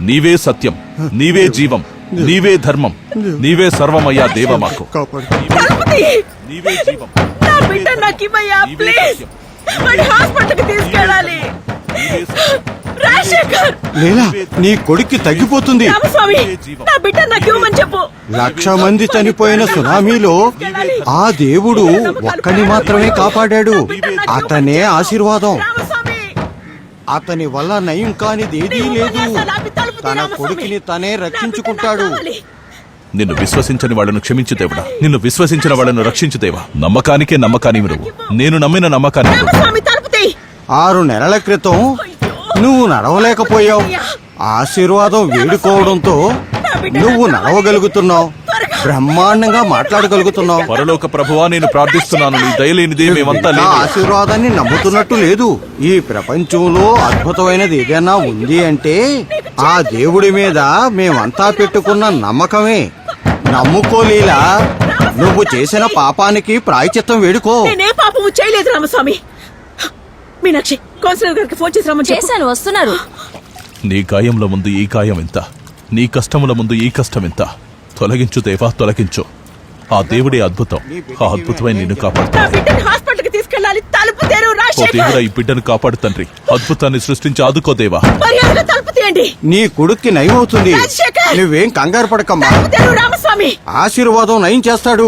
నీవే సత్యం నీవే జీవం నీవే ధర్మం నీవే సర్వమయ్యా దేవ మాకు నీవే జీవం నా బిడ్డ నాకు ఇవ్వయ్యా నీవే ప్లీజ్ సత్యం. వాడి హాస్పిటల్కి తీసుకెళ్ళాలి. నీవే సత్యం. రాజశేఖర్! లేలా నీ కొడుక్కి తగ్గిపోతుంది. రామస్వామి నా బిడ్డ నాకు ఇవ్వమని చెప్పు. లక్ష మంది చనిపోయిన సునామీలో ఆ దేవుడు ఒక్కని మాత్రమే కాపాడాడు. అతనే ఆశీర్వాదం. అతని వల్ల నయం కానిదేదీ లేదు. తన కొడుకుని తనే రక్షించుకుంటాడు. నిన్ను విశ్వసించని వాళ్ళను క్షమించు దేవుడా. నిన్ను విశ్వసించిన వాళ్ళను రక్షించు దేవా. నమ్మకానికే నమ్మకాని నువ్వు. నేను నమ్మిన నమ్మకాన్ని ఆరు నెలల క్రితం నువ్వు నడవలేకపోయావు. ఆశీర్వాదం వేడుకోవడంతో నువ్వు నడవగలుగుతున్నావు. బ్రహ్మాండంగా మాట్లాడగలుగుతున్నావు. పరలోక ప్రభువా నేను ప్రార్థిస్తున్నాను. నీ దయలేనిదే మేమంతా నా ఆశీర్వాదాన్ని నమ్ముతున్నట్టు లేదు. ఈ ప్రపంచంలో అద్భుతమైనది ఏదైనా ఉంది అంటే ఆ దేవుడి మీద మేమంతా పెట్టుకున్న నమ్మకమే. నమ్ముకోలేలా? నువ్వు చేసిన పాపానికి ప్రాయచిత్తం వేడుకో. నేనే పాపము చేయలేదు రామస్వామి. మీనాక్షి కౌన్సిలర్ గారికి ఫోన్ చేసి రమ్మని చెప్పు. చేశాను వస్తున్నారు. నీ గాయముల ముందు ఈ గాయం ఎంత? నీ కష్టముల ముందు ఈ కష్టం ఎంత? తొలగించు దేవా తొలగించు. ఆ దేవుడే అద్భుతం. ఆ అద్భుతమైన నిన్ను కాపాడు నా బిడ్డని హాస్పిటల్కి తీసుకెళ్ళాలి. తలుపు తెరు ఓ దేవుడా రాజశేఖర్ ఈ బిడ్డను కాపాడు తండ్రి. అద్భుతాన్ని సృష్టించి ఆదుకో దేవా. మర్యాదగా తలుపు తీయండి. నీ కొడుక్కి నయం అవుతుంది! నువ్వేం కంగారు పడకమ్మా. రామస్వామి. ఆశీర్వాదం నయం చేస్తాడు.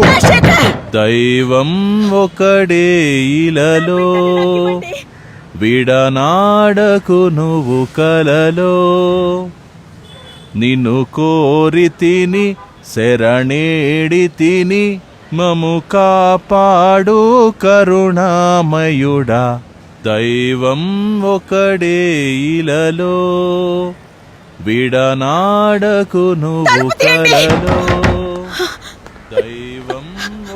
దైవం ఒకడే ఇలలో. విడనాడకు నువ్వు కలలో. నిన్ను కోరి తిని శరణేడి తిని మము కాపాడు కరుణామయుడా. దైవం ఒకడే ఇలలో విడనాడకు నువ్వు. కలలో దైవం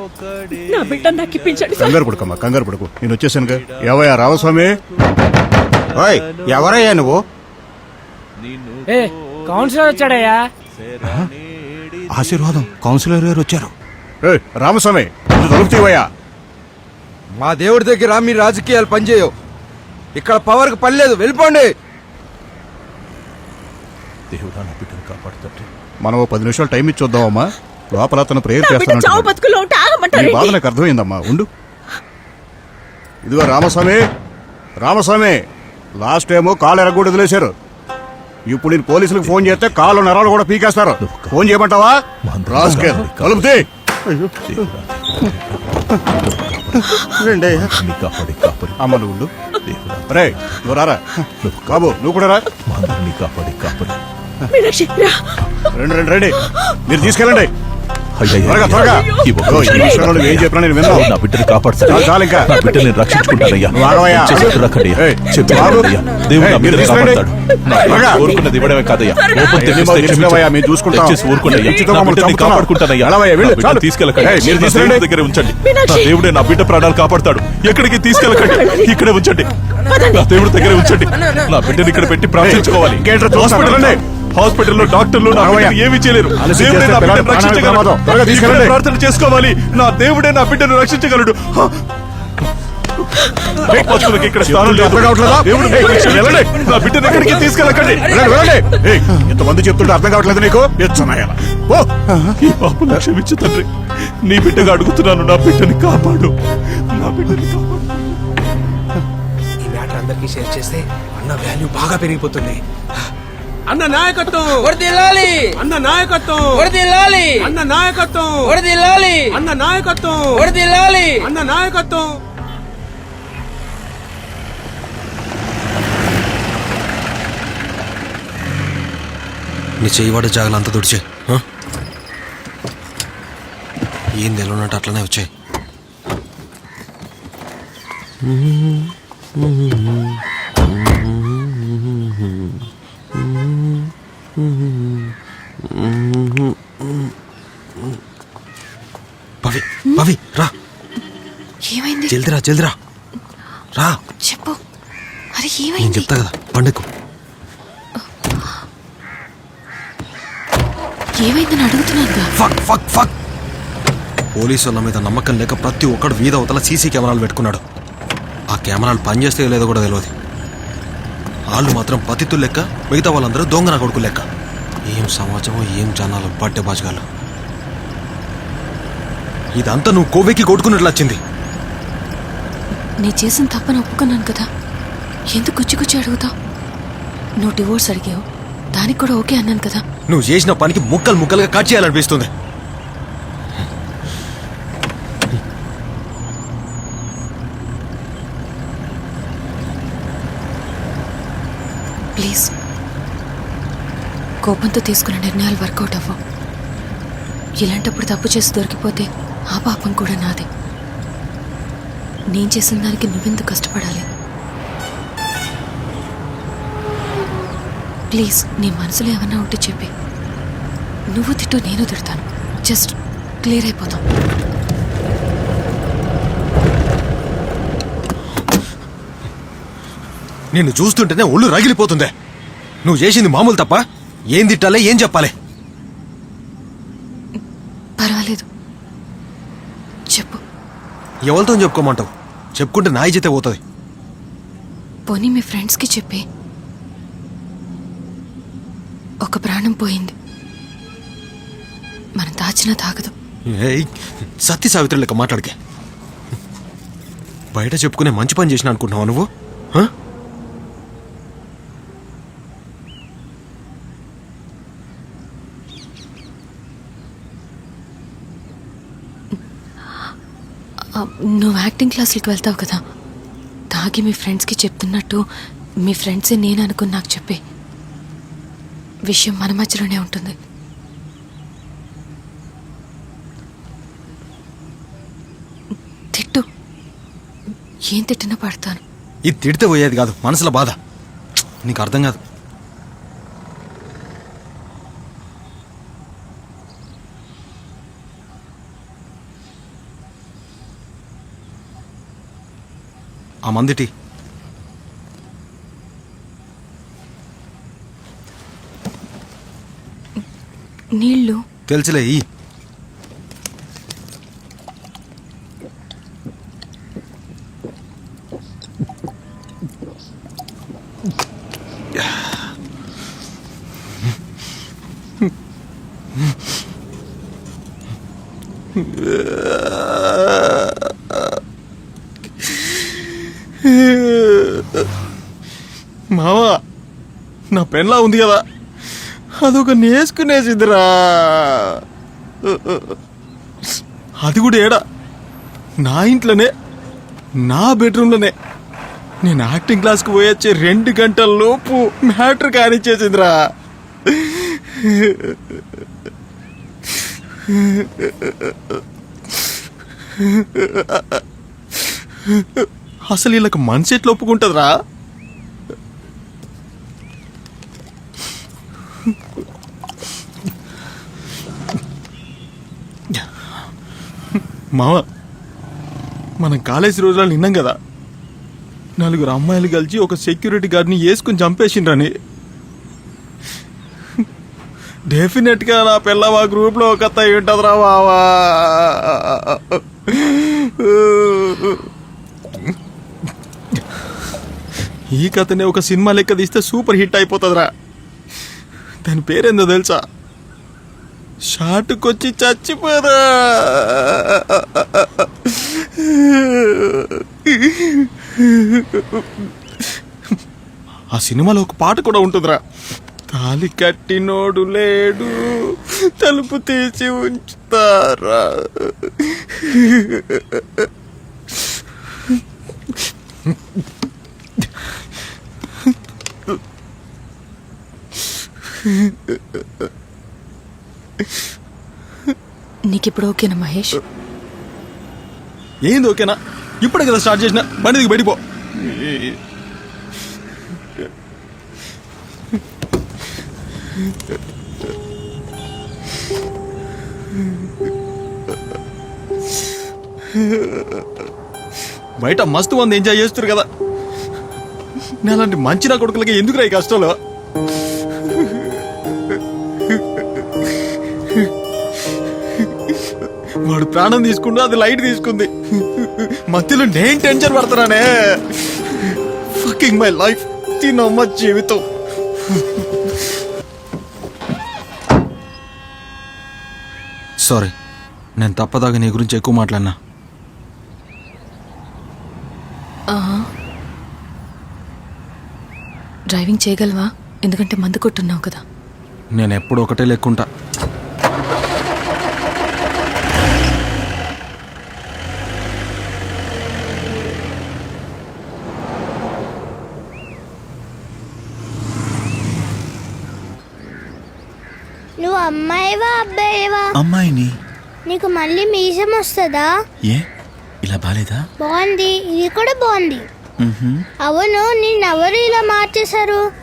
ఒకడే నా బిడ్డ నాకు ఇప్పించండి సార్ కంగారు పడుకమ్మా కంగారు పడుకు. నేను వచ్చేసానుగా. ఏవయ్యా రామస్వామి? ఓయ్ ఎవరయ్యా నువ్వు? నిన్ను ఏ కౌన్సిలర్ వచ్చాడయ్యా. ఆశీర్వాదం కౌన్సిలర్ గారు వచ్చారు. ఏయ్, రామస్వామి మా దేవుడి దగ్గర మీ రాజకీయాలు పనిచేయవు. ఇక్కడ పవర్కి పని లేదు. వెళ్ళిపోండి. దేవుడా నా బిడ్డను మనం ఓ పది నిమిషాలు టైం ఇచ్చి చూద్దామమ్మా లోపల అతను ప్రేయర్ నా బిడ్డ చావు చేస్తానంట బతుకులో ఉంటే నీ ఆగమంటారు బాధ నాకు అర్థమైందమ్మా. ఉండు. ఇదిగో రామస్వామి రామస్వామి లాస్ట్ టైము కాలు ఎరగొట్టి వదిలేశారు. ఇప్పుడు నేను పోలీసులకు ఫోన్ చేస్తే కాళ్ళు నరాలు కూడా పీకేస్తారు. ఫోన్ చేయమంటావా? రాసుకే కలుపుతే దేవుడా రండి అయ్యా. నీ కాపాడి కాపాడి. అమ్మ నువ్వు ఉండు. దేవుడా రే నువ్వు రారా? బాబు నువ్వు కూడా రా. కాపాడి కాపాడి. రండి రండి రండి. మీరు తీసుకెళ్ళండి. త్వరగా త్వరగా ఈ ఇదిగో, ఈ విషయంలో నువ్వు ఏం చెప్పినా నేను విన్నావు నా బిడ్డను కాపాడుతాను చాలు, చాలు ఇంకా. నా బిడ్డని రక్షించుకుంటానయ్యా నువ్వు ఆగవయ్యా. చేసి రక్కడయ్యా ఏయ్, చెప్పి బాబు. దేవుడు నా ఏయ్, మీరు బిడ్డను తీసుకురండి. కాపాడతాడు కోరుకున్నది ఇవ్వడమే కాదయ్యా ఓపెన్ ఎన్ని తెప్పిస్తే మాకు మేము చూసుకుంటాం. తెచ్చేసి ఊరుకోండి ఉచితంగా నా మమ్మల్ని బిడ్డని కాపాడుకుంటానయ్యా వెళ్ళు, చాలు. తీసుకెళ్ళకండి ఏయ్, మీరు నా దగ్గర ఉంచండి నా దేవుడే నా బిడ్డ ప్రాణాలు కాపాడతాడు ఎక్కడికి తీసుకెళ్ళకండి ఇక్కడే ఉంచండి నా దేవుడి దగ్గరే ఉంచండి నా బిడ్డని ఇక్కడ పెట్టి ప్రార్థించుకోవాలి ఇంకేంట్రా చూస్తాను, హాస్పిటల్ హాస్పిటల్లో డాక్టర్లు నా. బిడ్డని ఏమీ చేయలేరు. దేవుడే నా బిడ్డను రక్షించగలడు. ప్రార్థన చేసుకోవాలి. నా దేవుడే నా బిడ్డను రక్షించగలడు. ఇక్కడ స్థానం లేదు? దేవుడు వెళ్ళండి. నా బిడ్డను ఎక్కడికి తీసుకెళ్ళకండి. వెళ్ళండి ఇంతమంది చెప్తుంటే అర్థం కావట్లేదు నీకు? ఎచ్చనాయాల ఓ ఈ పాపను క్షమించు తండ్రి నీ బిడ్డగా అడుగుతున్నాను నా బిడ్డని కాపాడు. నా బిడ్డని కాపాడు. ఈ మ్యాటర్ అందరికీ షేర్ చేస్తే అన్న వాల్యూ బాగా పెరిగిపోతుంది. అన్న నాయకత్వం. వరదిల్లాలి అన్న నాయకత్వం. వరదిల్లాలి అన్న నాయకత్వం. వరదిల్లాలి అన్న నాయకత్వం. వరదిల్లాలి అన్న నాయకత్వం. నీ చేయవాడు జాగలు అంత తుడిచే ఏం తెలియనట్టు అట్లనే వచ్చాయి జల్దిరా జల్దిరా. రా. చెప్పు. అరే నేను ఏమైంది? చెప్తా కదా పండుగ ఏమైందని అడుగుతున్నాను ఫక్ ఫక్ ఫక్. పోలీసు వాళ్ళ మీద నమ్మకం లేక ప్రతి ఒక్కడు వీధ అవతల సీసీ కెమెరాలు పెట్టుకున్నాడు. ఆ కెమెరాలు పనిచేస్తే లేదో కూడా తెలియదు వాళ్ళు మాత్రం పతితులు లెక్క మిగతా వాళ్ళందరూ దొంగన కొడుకు లెక్క. ఏం సమాజమో ఏం జనాలు బట్టె బాజగాలు ఇదంతా నువ్వు కోవెక్కి కొట్టుకున్నట్లు వచ్చింది. నేను చేసిన తప్పని ఒప్పుకున్నాను కదా. ఎందుకు గుచ్చి గుచ్చి అడుగుతావు? నువ్వు డివోర్స్ అడిగావు. దానికి కూడా ఓకే అన్నాను కదా. నువ్వు చేసిన పనికి ముక్కలు ముక్కలుగా కట్ చేయాలనిపిస్తుంది. ప్లీజ్. కోపంతో తీసుకున్న నిర్ణయాలు వర్కౌట్ అవ్వవు ఇలాంటప్పుడు తప్పు చేసి దొరికిపోతే ఆ పాపం కూడా నాదే. నేను చేసిన దానికి నువ్వెందుకు కష్టపడాలి? ప్లీజ్ నీ మనసులో ఏమన్నా ఉంటే చెప్పి. నువ్వు తిట్టు నేను తిడతాను. జస్ట్ క్లియర్ అయిపోతాం. నిన్ను చూస్తుంటేనే ఒళ్ళు రగిలిపోతుందే. నువ్వు చేసింది మామూలు తప్ప ఏం తిట్టాలే ఏం చెప్పాలి? పర్వాలేదు. చెప్పు. ఎవరితో చెప్పుకోమంటావు? చెప్పుకుంటే నాయి చేతే పోతుంది. పోనీ మీ ఫ్రెండ్స్కి చెప్పి. ఒక ప్రాణం పోయింది. మనం దాచినా తాగదు. ఏయ్ సత్య సావిత్రి లెక్క మాట్లాడికే. బయట చెప్పుకునే మంచి పని చేసిన అనుకుంటున్నావా నువ్వు? హ? ఆ, నువ్వు యాక్టింగ్ క్లాసులకు వెళ్తావు కదా. తాగి మీ ఫ్రెండ్స్కి చెప్తున్నట్టు మీ ఫ్రెండ్సే నేను అనుకుని నాకు చెప్పి విషయం మన మధ్యలోనే ఉంటుంది. తిట్టు. ఏం తిట్టినా పడతాను. ఇది తిడితే పోయేది కాదు. మనసులో బాధ. నీకు అర్థం కాదు. ఆ మందిటి. నీళ్ళు? తెలుసులే ఈ. మావా నా పెన్లా ఉంది కదా. అదొక నేసుకునేసిద్దిరా. అది కూడా ఏడా? నా ఇంట్లోనే నా బెడ్రూమ్లోనే. నేను యాక్టింగ్ క్లాస్కి పోయొచ్చే రెండు గంటల లోపు మ్యాటర్ కానిచ్చేసిందిరా. అసలు వీళ్ళకి మనసు ఎట్లా ఒప్పుకుంటుందిరా? మామ మనం కాలేజీ రోజులు నిన్నాం కదా. నలుగురు అమ్మాయిలు కలిసి ఒక సెక్యూరిటీ గార్డ్ని వేసుకుని చంపేసిండ్రని. డెఫినెట్గా నా పిల్ల మా గ్రూప్లో ఒక అత్త ఉంటుందిరా బావా ఈ కథనే ఒక సినిమా లెక్క తీస్తే సూపర్ హిట్ అయిపోతుందిరా. దాని పేరేందో తెలుసా? షాటుకొచ్చి చచ్చిపోరా. ఆ సినిమాలో ఒక పాట కూడా ఉంటుందిరా. తాలి కట్టినోడు లేడు తలుపు తీసి ఉంచుతారా. నీకిప్పుడు ఓకేనా మహేష్? ఏంది ఓకేనా? ఇప్పుడే కదా స్టార్ట్ చేసిన. బండి దిగి బయటిపో బయట మస్తు మంది ఎంజాయ్ చేస్తారు కదా. నేలాంటి మంచి నా కొడుకులకి ఎందుకు ఈ కష్టాలు? వాడు ప్రాణం తీసుకుంటూ అది లైట్ తీసుకుంది. మధ్యలో నేను టెన్షన్ పడుతున్నానే. ఫకింగ్ మై లైఫ్ తినమ్మ జీవితం. సారీ నేను తప్పదాగా నీ గురించి ఎక్కువ మాట్లాడినా. డ్రైవింగ్ చేయగలవా? ఎందుకంటే మందు కొట్టున్నావు కదా. నేను ఎప్పుడు ఒకటే లెక్కుంటా నువ్వు అమ్మాయివా అబ్బాయివా అమ్మాయిని? నీకు మళ్ళీ మీసం వస్తుందా? ఏ? ఇలా బాలేదా? బాగుంది. ఇది కూడా బాగుంది. అవును నిన్నెవరు ఇలా మార్చేశారు?